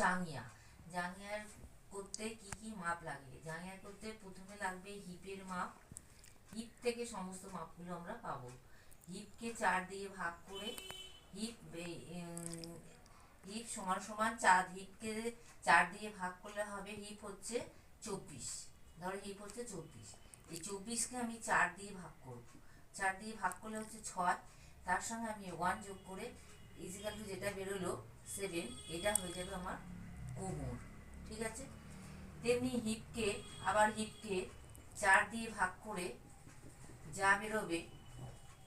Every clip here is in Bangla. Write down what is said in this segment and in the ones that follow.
জাঙ্গিয়া। জাঙ্গিয়ার করতে কি কি মাপ লাগে? জাঙ্গিয়া করতে প্রথমে লাগবে হিপের মাপ। হিপ থেকে সমস্ত মাপগুলো আমরা পাবো। হিপকে চার দিয়ে ভাগ করে হিপ হিপ সমান সমান চার, হিপকে চার দিয়ে ভাগ করলে হবে হিপ হচ্ছে চব্বিশ। ধরো হিপ হচ্ছে চব্বিশ। এই চব্বিশকে আমি চার দিয়ে ভাগ করব। চার দিয়ে ভাগ করলে হচ্ছে ছয়। তার সঙ্গে আমি ওয়ান যোগ করে ইজিক্যাল টু যেটা বেরোলো সেভেন এটা হয়ে যাবে আমার কোমর, ঠিক আছে? তেমনি হিপকে, আবার হিপকে চার দিয়ে ভাগ করে যা বেরোবে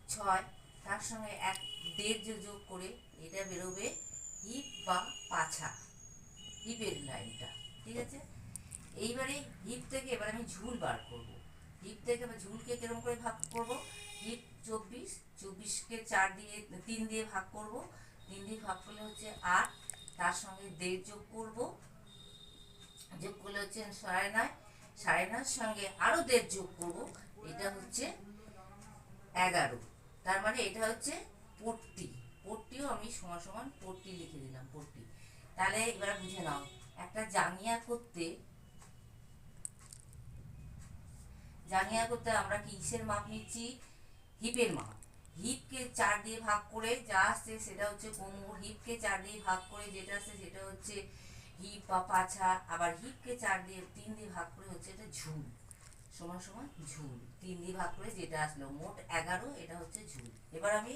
ছয়, তার সঙ্গে এক দেড় যোগ করে এটা বেরোবে হিপ বা পাছা, হিপের লাইনটা, ঠিক আছে? এইবারে হিপ থেকে এবার আমি ঝুল বার করব। হিপ থেকে এবার ঝুলকে কীরকম করে ভাগ করব? হিপ চব্বিশ, চব্বিশকে চার দিয়ে, তিন দিয়ে ভাগ করব। তিন দিয়ে ভাগ করলে হচ্ছে আট তার সঙ্গে দেড় যোগ করব। যোগ করলে হচ্ছে সাড়ে নয়, সাড়ে নয়ের সঙ্গে আরও দেড় যোগ করব, এটা হচ্ছে এগারো। তার মানে এটা হচ্ছে পট্টি, পট্টিও আমি সমান সমান পট্টি লিখে দিলাম, পট্টি। তাহলে এবার বুঝে নাও, একটা জাঙ্গিয়া করতে জাঙ্গিয়া করতে আমরা কিসের মাপ নিচ্ছি? হিপের মাপ। হিপকে চার দিয়ে ভাগ করে যা আসছে সেটা হচ্ছে কোমর হিপকে চার দিয়ে ভাগ করে যেটা আসছে সেটা হচ্ছে হিপ বা পাছা। আবার হিপকে চার দিয়ে, তিন দিয়ে ভাগ করে হচ্ছে এটা ঝুল। সমান সমান ঝুল। তিন দিয়ে ভাগ করে যেটা আসলো মোট এগারো, এটা হচ্ছে ঝুল। এবার আমি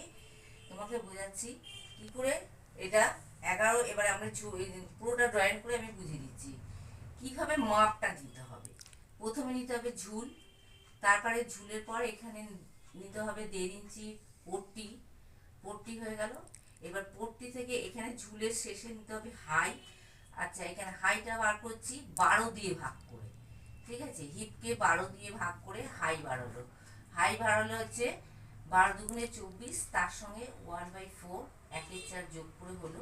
তোমাকে বোঝাচ্ছি কি করে এটা এগারো, এবার আমরা পুরোটা ড্রয়িং করে আমি বুঝিয়ে দিচ্ছি। কীভাবে মাপটা দিতে হবে? প্রথমে নিতে হবে ঝুল, তারপরে ঝুলের পর এখানে নিতে হবে দেড় ইঞ্চি পট্টি পট্টি হয়ে গেল। এবার পট্টি থেকে এখানে ঝুলের শেষে নিতে হবে হাই। আচ্ছা এখানে হাইটা বার করছি, বারো দিয়ে ভাগ করে। ঠিক আছে? হিপকে বারো দিয়ে ভাগ করে হাই বাড়ালো। হাই বাড়ালো হচ্ছে বারো দুগুণে চব্বিশ, তার সঙ্গে ওয়ান বাই ফোর, একের চার যোগ করে হলো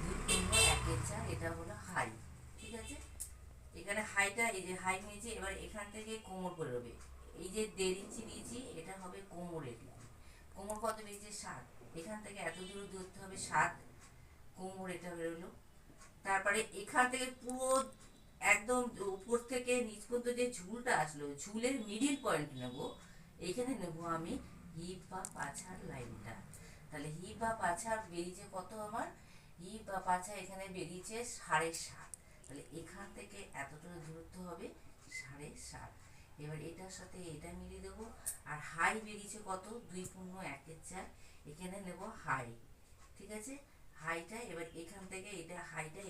দুই পূর্ণ একের চার, এটা হলো হাই। ঠিক আছে? এখানে হাইটা, এই যে হাই নিয়েছি, এবার এখান থেকে কোমর বেরোবে এই যে দেড় ইঞ্চি নিয়েছি, এটা হবে কোমরের লাইন কোমর কত বেরিয়েছে সাত। এখান থেকে এত দূর ধরতে হবে সাত। কোমর এটা বেরোলো তারপরে এখান থেকে পুরো একদম উপর থেকে নিচ পর্যন্ত যে ঝুলটা আসলো, ঝুলের মিডিল পয়েন্ট নেব। এইখানে নেব আমি হিপ বা পাছার লাইনটা তাহলে হিপ বা পাছা বেরিয়েছে কত আমার? হিপ বা পাছা এখানে বেরিয়েছে সাড়ে সাত। তাহলে এখান থেকে এতটা দূরত্ব হবে সাড়ে সাত। এবার এটার সাথে এটা মিলিয়ে দেব, আর হাই বেরিয়েছে কত? দুই পূর্ণ একের চার। এখানে নেব হাই ঠিক আছে? হাইটা এবার এখান থেকে এটা হাইটা